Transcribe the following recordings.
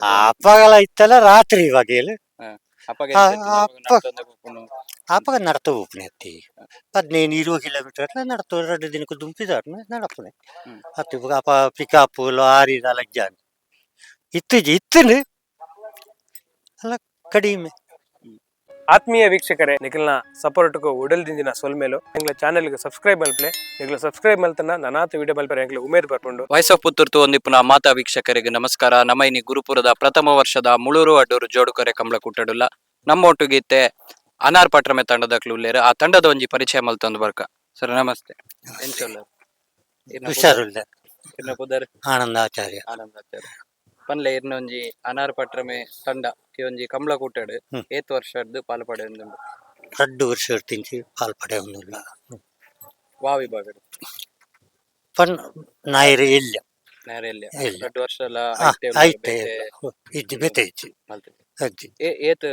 ಅಪ್ಪಗೆಲ್ಲ ಇತ್ತಲ್ಲ ರಾತ್ರಿ ಬಗೆಯಲ್ಲಿ ಅಪ್ಪಗೆ ಆ? ಅಪ್ಪ. ನಡ್ತಾ ಹೋಗ್ನೆ ಅತ್ತಿ ಹದಿನೈದು ಇರುವ ಕಿಲೋಮೀಟರ್ ನಡ್ತು ಎರಡು ದಿನಕ್ಕೆ ದುಂಪಿದಾರ್ನ ನಡಪನೆ ಹ್ಮ್. ಅತ್ತಿ ಇವಾಗ ಅಪ್ಪ ಪಿಕಪ್ ಲಾರಿ ನಾಲ್ಕು ಜನ ಇತ್ತು ಇತ್ತನು ಅಲ್ಲ ಕಡಿಮೆ ಆತ್ಮೀಯ ವೀಕ್ಷಕರೇ ನಿಖಿಲ್ನ ಸಪೋರ್ಟ್ಗೂ ಉಡಲ್ದಿಂದಿನ ಸೊಲ್ಮೇಲು ಚಾನೆಲ್ಗೆ ಸಬ್ಸ್ಕ್ರೈಬ್ ಮಲ್ಪಲೆ ನಿಗ್ಲ ಸಬ್ಸ್ಕ್ರೈಬ್ ಮಲ್ತನ ನನಾತು ವಿಡಿಯೋ ಮಲ್ಪರೆ ಎಂಗ್ಲ ಉಮೇದ್ ಬರ್ಕೊಂಡು. ವಾಯ್ಸ್ ಆಫ್ ಪುತ್ತೂರ್ತು ಒಂದಿಪ್ಪುನ ಮಾತಾ ವೀಕ್ಷಕರಿಗೆ ನಮಸ್ಕಾರ. ನಮೈನಿ ಇನಿ ಗುರುಪುರದ ಪ್ರಥಮ ವರ್ಷದ ಮುಳೂರು ಅಡ್ಡೂರು ಜೋಡುಕರೆ ಕಂಬಳ ಕುಟ್ಟಡುಲ್ಲ. ನಮ್ಮ ಒಟ್ಟುಗೀತೆ ಅನಾರ್ ಪಟ್ರಮೆ ತಂಡದ ಕ್ಲೂಲೇರ್. ಆ ತಂಡದ ಒಂಜಿ ಪರಿಚಯ ಮಲ್ತೊಂದು ಬರ್ಕ. ಸರ್ ನಮಸ್ತೆ. ಹುಷಾರು ಆನಂದ ಆಚಾರ್ಯ ಆನಂದ ಆನಂದಾಚಾರ್ಯ. ಆನಂದಾಚಾರ್ಯ. ಪನ್ಲೆ ಇರ್ನ ಒಂಜಿ ಅನಾರ್ ಪಟ್ರಮೆ ತಂಡ ಈ ಒಂಜಿ ಕಂಬಳ ಕುಟ್ಟಡು ಹ್ಮ್. ಏತ್ ವರ್ಷ ಪಾಲ್ಪಡೆ ಒಂದು ಎರಡು ವರ್ಷ ಇರ್ತಿಂಚಿ ಪಾಲ್ಪಡೆ ಒಂದಿಲ್ಲ ವಾ ವಿಭಾಗ ಪನ್ ನಾಯಿರು ಇಲ್ಲ. ನಾಯರೆ ಇಲ್ಲ. ಎರಡು ವರ್ಷ ಎಲ್ಲ ಐತೆ ಐತೆ ಬೇತೆ ಇಜ್ಜಿ ಬೆತೆ ಅಜ್ಜಿ. ಏತ್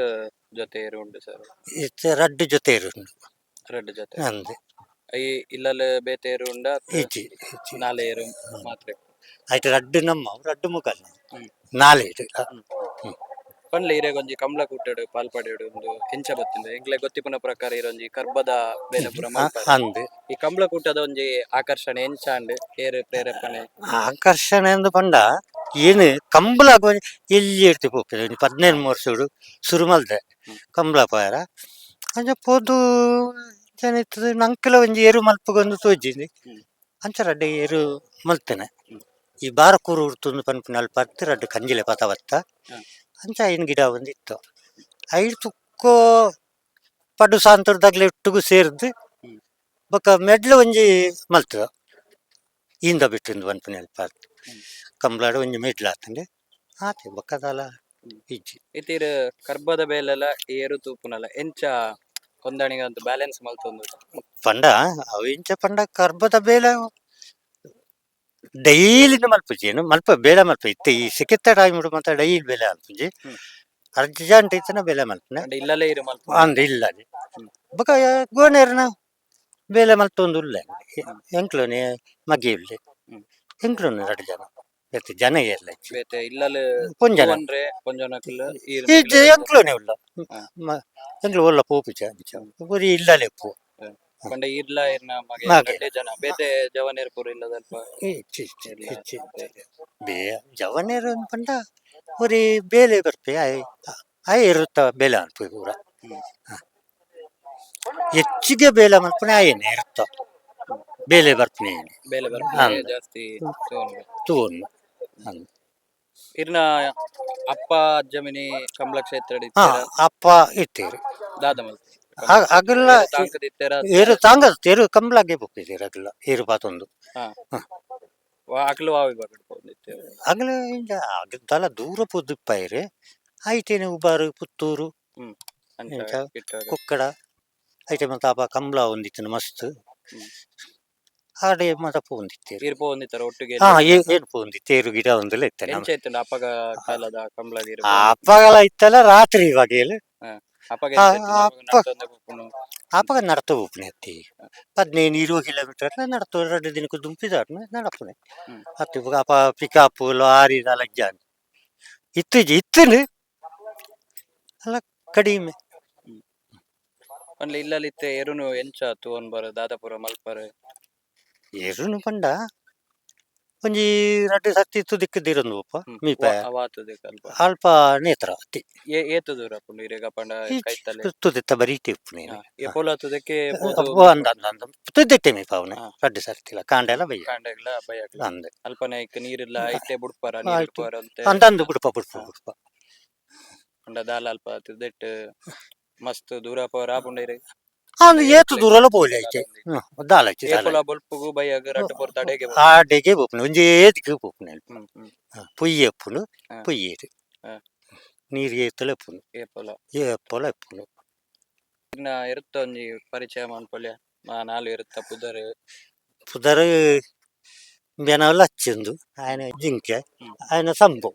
ಜೊತೆ ಸರ್? ಇತ್ತೆ ರಡ್ಡು ಜೊತೆ ಜೊತೆ. ಅಂದೆ ಬೇತೆ ಇಜ್ಜಿ ಇಜ್ಜಿ. ನಾಲೆ ಇರು ಮಾತ್ರ. ಆಯ್ತು ರಡ್ಡು ನಮ್ಮ ರಡ್ಡು ಮುಗಲ್ ಹ್ಮ್. ನಾಲೆ ಇಡು ಪಂಡ್ಲೆ ಇರೆ ಒಂಜಿ ಕಂಬಳ ಕುಟ್ಟಡು ಪಾಲ್ಪಡೆಡು ಒಂದು ಎಂಚ ಬತ್ತಿಂದ ಎಂಗ್ಲೆ ಗೊತ್ತಿಪುನ ಪ್ರಕಾರ ಇರೊಂಜಿ ಕರ್ಬದ ಬೇಲಪುರ ಮಲ್ಪರೆ. ಅಂದೆ ಈ ಕಂಬಳ ಕುಟ್ಟದ ಒಂಜಿ ಆಕರ್ಷಣೆ ಎಂಚಾಂಡ್ ಏರು ಪ್ರೇರೇಪಣೆ? ಆಕರ್ಷಣೆ ಎಂದು ಪಂಡ ಏನು ಕಂಬಳ ಗೊಂಜಿ ಎಲ್ಲಿ ಇರ್ತಿ ಹೋಗ್ತದೆ ಪದಿನೈದು ವರ್ಷಗಳು ಶುರು ಮಲ್ದೆ. ಕಂಬಳ ಪಾಯರ. ಅಂಚ ಪೋದು ಇರ್ತದೆ ನಂಕಲ ಒಂಜಿ ಏರು ಮಲ್ಪಗೊಂದು ತೋಜಿ ಹ್ಮ್. ಅಂಚ ರಡ್ಡೆ ಏರು ಮಲ್ತೇನೆ. ಈ ಬಾರಕೂರು ಉರ್ತುಂದು ಪನ್ಪಿನ ಅಲ್ಲಿ ಪರ್ತಿ ರಡ್ಡು ಕಂಜಿಲೆ ಪತ ಬತ್ತ ಹ್ಮ್. ಅಂಚ ಐನ್ ಗಿಡ ಒಂದು ಇತ್ತು ಐದು ತುಕ್ಕೋ ಪಡು ಸಾಂತರದಾಗ್ಲೆ ಒಟ್ಟಿಗೂ ಸೇರಿದ್ದು ಹ್ಮ್. ಬೊಕ ಮೆಡ್ಲು ಒಂಜಿ ಮಲ್ತದ. ಇಂದ ಬಿಟ್ಟಿಂದು ಪನ್ಪಿನ ಪಾರ್ತಿ. ಹ್ಮ್. ಕಂಬಳಾಡ ಒಂಜಿ ಮೆಡ್ಲು ಆತಂಡೆ. ಆತೆ ಬೊಕ್ಕದಲ್ಲ ಇಜ್ಜಿ. ಇತ್ತೀರ್ ಕರ್ಬದ ಬೇಲೆಲ್ಲ ಏರು ತೂಪುನಲ್ಲ ಎಂಚ ಹೊಂದಾಣಿಗೆ ಅಂತ ಬ್ಯಾಲೆನ್ಸ್ ಮಲ್ತೊಂದು ಪಂಡ ಅವು ಇಂಚ ಪಂಡ ಕರ್ಬದ ಬೇಲೆ ಡೈಲಿನ ಮಲ್ಪುಜೇನು ಮಲ್ಪ ಬೇಡ ಮಲ್ಪ ಇತ್ತೆ ಈ ಸಿಕ್ಕಿತ್ತ ಟೈಮ್ ಮಾತ್ರ ಡೈಲಿ ಬೇಲೆ ಹ್ಮ್. ಅರ್ಜೆಂಟ್ ಇತ್ತನ ಬೇಲೆ ಮಲ್ಪನೆ? ಇಲ್ಲಲೇ ಇರು ಮಲ್ಪ ಅಂದ್ ಇಲ್ಲ ಬಕ ಗೋನೆರ್ನ ಬೇಲೆ ಮಲ್ತೊಂದು ಇಲ್ಲ ಎಂಕ್ಲೋನೆ ಮಗಿ ಉಲ್ಲೆ. ಹ್ಮ್. ಎಂಕ್ಲೋನೆ ಎರಡು ಜನ. ಬೇತೆ ಜನ ಬೇತೆ ಇಲ್ಲಲ್ ಪೊಂಜನ ಈಜೆ ಎಂಕ್ಲೋನೆ ಉಲ್ಲ. ಎಂಕ್ಲು ಒಲ್ಲ ಪೋಪಿಚ ಇಲ್ಲಲೇ ಇಲ್ಲಲೆ ಪೋ. ಪಂಡ ಇರ್ಲ ಇರ್ನ ಮಗೆ ಮಗೆ. ಗಡ್ಡೆ ಜನ. ಬೇತೆ ಜವನೇರ್ ಪೂರ ಇಲ್ಲದಲ್ಪ ಹೆಚ್ಚು ಹೆಚ್ಚು ಹೆಚ್ಚು ಬೇ ಜವನೇರು ಪಂಡ ಒರಿ ಬೇಲೆ ಬರ್ಪೆ ಆಯ್ ಆಯ್ ಇರುತ್ತ ಬೇಲೆ ಅನ್ಪ ಪೂರ. ಹ. ಹೆಚ್ಚಿಗೆ ಬೇಲೆ ಮಲ್ಪನೆ ಆಯೇನೆ ಇರುತ್ತ. ಬೇಲೆ ಬರ್ಪನೆ ಬೇಲೆ ಜಾಸ್ತಿ ತೂನ್ ಇರ್ನ ಅಪ್ಪ ಜಮಿನಿ ಕಮಲ ಕ್ಷೇತ್ರ ಹಾ ಅಪ್ಪ ಇತ್ತೀರಿ ದಾದ ಅಗಲ ಏರು ತಾಂಗ ತೇರು ಕಂಬ್ಲಾಗೆ ಬೋಗ್ತಿದ್ದೀರ ಅಗಲ ಏರು ಪಾತೊಂದು ಅಕ್ಲು ವಾವಿ ಬಗಡ್ಕೊಂಡಿತ್ತೆ ಅಗಲ ಇಂಜ ಅಗದಲ ದೂರ ಪೊದ್ದುಪ್ಪಾಯಿರೆ ಆಯ್ತೇನೆ ಉಬಾರು ಪುತ್ತೂರು? ಕುಕ್ಕಡ. ಐತೆ ಮತ್ತೆ ಆಪ ಕಂಬ್ಲ ಒಂದಿತ್ತು ಮಸ್ತ್. ಆಡೆ ಮತ ಪೋಂದಿತ್ತೇರು ಇರ್ಪೋ ಒಂದಿತ್ತರ ಒಟ್ಟಿಗೆ? ಹಾ ಏ- ಏನ್ ಪೋಂದಿ ತೇರು ಗಿಡ ಒಂದೆಲ್ಲ ಇತ್ತೇನೆ ಎಂಚ ಇತ್ತು ಅಪ್ಪಗ ಕಾಲದ ಕಂಬಳದ ಅಪ್ಪಗಲ ಇತ್ತಲ್ಲ ರಾತ್ರಿ ಇವಾಗ ಆ, ಎಂಚ ಇತ್ತು? ನಮಗ ಅಪ್ಪ. ಅಪ್ಪಗ ನಡ್ತ ಹೋಗ್ನೆ ಅತ್ತಿ. ಹದಿನೈದು ಇರುವ ಕಿಲೋಮೀಟರ್ ನಡ್ತು ಎರಡು ದಿನಕ್ಕೆ ದುಂಪಿದಾರ ನಡಪನೆ ಹ್ಮ್. ಅತ್ತಿ ಇವಾಗ ಅಪ್ಪ ಪಿಕಪ್ ಲಾರಿ ಲಜ್ಜಾನ್ ಇತ್ತೀಜಿ ಇತ್ತು ಇತ್ತನು? ಅಲ್ಲ ಕಡಿಮೆ. ಇಲ್ಲ ಇಲ್ಲಲ್ಲಿತ್ತೆ ಎರುನು ಎಂಚ ತೋನ್ ಬರ ದಾದಾಪುರ ಮಲ್ಪರ. ಏರುನು ಪಂಡ ಒಂಜಿ ರಡ್ಡು ಸತ್ತಿ ತುದಿಕ್ಕದಿರೊಂದು ಅಪ್ಪ ಮೀಪ ಅವಾತದೆ ಕಲ್ಪ ಅಲ್ಪ ನೇತ್ರ ಅತ್ತಿ. ಏ ಏತು ದೂರ ಪುಂಡು ಇರೆಗ ಪಂಡ ಕೈತಲೆ ತುದಿತ್ತ ಬರೀತಿ ಟಿಪ್ಪುನೆ ಎ ಪೋಲಾತದಕ್ಕೆ ಅಂದ ಅಂದ ಅಂದ. ತುದಿಟ್ಟೆ ಮೀಪ ಅವನೆ ಹಾ. ಸರ್ತಿಲ ಸರ್ತಿಲ್ಲ ಕಾಂಡ ಎಲ್ಲ ಬೈ ಕಾಂಡಗ್ಲ ಭಯ ಅಂದೆ. ಅಲ್ಪನೆ ಇಕ್ಕ ನೀರಿಲ್ಲ ಐತೆ ಬುಡ್ಪಾರ ನೀರ್. ಬುಡ್ಪಾರ ಅಂದ ಅಂತಂದು ಬಿಡ್ಪ ಬಿಡ್ಪ ಬಿಡ್ಪ. ಪಂಡ ದಾಲ ಅಲ್ಪ ತುದಿಟ್ಟು ಮಸ್ತ್ ದೂರ ಪವರ ಪುಂಡ ಇರೆ ಅಂದ್ರೆ ಏತು ದೂರಲ್ಲ ಬೋಲೆ ಐತೆ. ದಾಲೈತೆ ಏಪಲ ಬೊಲ್ಪುಗು ಬೈಯಾಗ ರಟ್ಟು ಬರ್ತ ಅಡೆಗೆ ಆ ಅಡೆಗೆ ಬೊಪ್ಪುನು ಒಂಜಿ ಏತಿಗೆ ಬೊಪ್ಪುನು ಪುಯ್ಯ ಎಪ್ಪುನು ಪುಯ್ಯ ಏತು. ನೀರು ಏತಲ ಎಪ್ಪುನು ಏಪಲ. ಏಪಲ ಎಪ್ಪುನು ಇರುತ್ತ ಒಂಜಿ ಪರಿಚಯ ಮಾಡ್ಕೊಳ್ಳಿ ನಾಲ್ ಇರುತ್ತ ಪುದರ್. ಪುದರ್ ಬೆನವಲ್ಲ ಹಚ್ಚಿಂದು ಆಯನ ಜಿಂಕೆ ಆಯನ ಸಂಭವ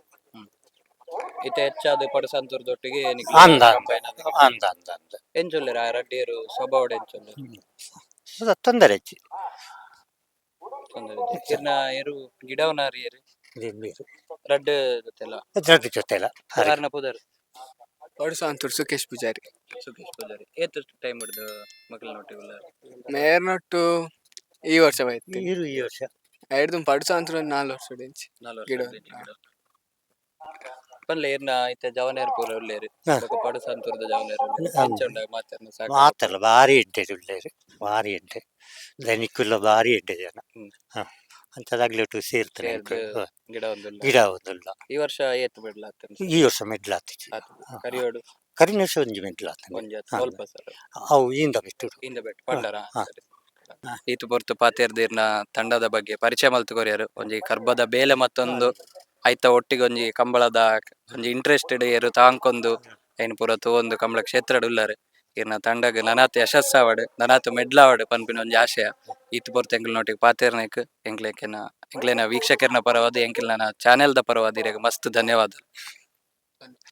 ಇತ್ತೆ ಹೆಚ್ಚಾದ ಪಡಸಂತೂರ್ದೊಟ್ಟಿಗೆ ಅಂದ ಅಂದ ಅಂದ ಅಂದ ಎಂಚೊಲ್ಲೆರ ಆ ರಡ್ಡಿಯರು? ಸ್ವಭಾವ ಎಂಚೊಲ್ಲೆ ಅದು ತೊಂದರೆ ಹೆಚ್ಚಿ. ಇರ್ನ ಏರು ಇದೇನ್ ಬೇರೆ ರಡ್ಡ್ ಜೊತೆಲ ಎರಡು ಜೊತೆ ಎಲ್ಲ ಪುದರ್ ಪಡುಸಾಂತೂರು ಸುಖೇಶ್ ಪೂಜಾರಿ. ಸುಖೇಶ್ ಪೂಜಾರಿ. ಏತು ಟೈಮ್ ಹಿಡಿದು ಮಕ್ಕಳ ನೋಟಿ ಉಳ್ಳಾರ ಮೇರ್ನೊಟ್ಟು ಈ ವರ್ಷ ಬಾಯ್ತು ಇರು ಈ ವರ್ಷ. ಎರಡು ಪಡಸಂತೂರ್ ನಾಲ್ಕು ವರ್ಷ ಡೆಂಚಿ ನಾಲ್ಕು ಗಿಡ. ಪನ್ಲೆ ಏರ್ನ ಐತೆ ಜವನೇರ್ ಪೂರ ಉಳ್ಳೇರು ಪಡು ಸಂತೂರ್ದ ಜವನೇರ್ ಉಳ್ಳೇರು ಮಾತರ್ನ ಸಾಕು ಮಾತಲ್ಲ ಭಾರಿ ಎಡ್ಡೆ ಉಳ್ಳೇರು ಭಾರಿ ಎಡ್ಡೆ ದನಿಕ್ಕುಲ್ಲ ಭಾರಿ ಎಡ್ಡೆ ಜನ. ಹ ಅಂಥದ್ದಾಗ್ಲಿ ಒಟ್ಟು ಸೇರ್ತಾರೆ ಗಿಡ ಒಂದಿಲ್ಲ ಗಿಡ ಒಂದುಲ್ಲ ಈ ವರ್ಷ ಏತ್ ಬಿಡ್ಲ ಈ ವರ್ಷ ಮೆಡ್ಲಾತಿச்சு ಕರಿಯೋಡು. ಕರಿನ ವರ್ಷ ಒಂಜಿ ಮೆಡ್ಲಾತ ಸ್ವಲ್ಪ ಸರ್. ಅವು ಇಂದ ಬಿಟ್ಟು ಇಂದ ಬೆಟ್ ಪಂಡರ. ಈತು ಪೊರ್ತು ಪಾತೇರ್ದಿರ್ನ ತಂಡದ ಬಗ್ಗೆ ಪರಿಚಯ ಮಲ್ತು ಕೊರಿಯರು ಒಂಜಿ ಕರ್ಬದ ಬೇಲೆ ಮತ್ತೊಂದು ಐತ ಒಟ್ಟಿಗೆ ಒಂಜಿ ಕಂಬಳದ ಒಂಜಿ ಇಂಟ್ರೆಸ್ಟೆಡ್ ಏರು ತಾಂಕೊಂದು ಐನ್ ಪೂರ ತೂವೊಂದು ಕಂಬಳ ಕ್ಷೇತ್ರಡ್ ಉಳ್ಳಾರು ಇರ್ನ ತಂಡಗ್ ನನಾತ್ ಯಶಸ್ಸಾವಡ್ ನನಾತ್ ಮೆಡ್ಲಾವಡ್ ಪನ್ಪಿನ ಒಂಜಿ ಆಶಯ. ಇತ್ತು ಪೊರ್ತು ಎಂಗ್ಲ ನೋಟಿಗೆ ಪಾತೇರ್ನಕ್ ಎಂಕ್ಲೆಕೆನ ಎಂಕ್ಲೆನ ವೀಕ್ಷಕರ್ನ ಪರವಾದ ಎಂಗ್ಲ ನನ್ನ ಚಾನೆಲ್ದ ಪರವಾದ ಇರೆಗ್ ಮಸ್ತ್ ಧನ್ಯವಾದ.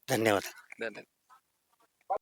ಧನ್ಯವಾದ. ಧನ್ಯವಾದ.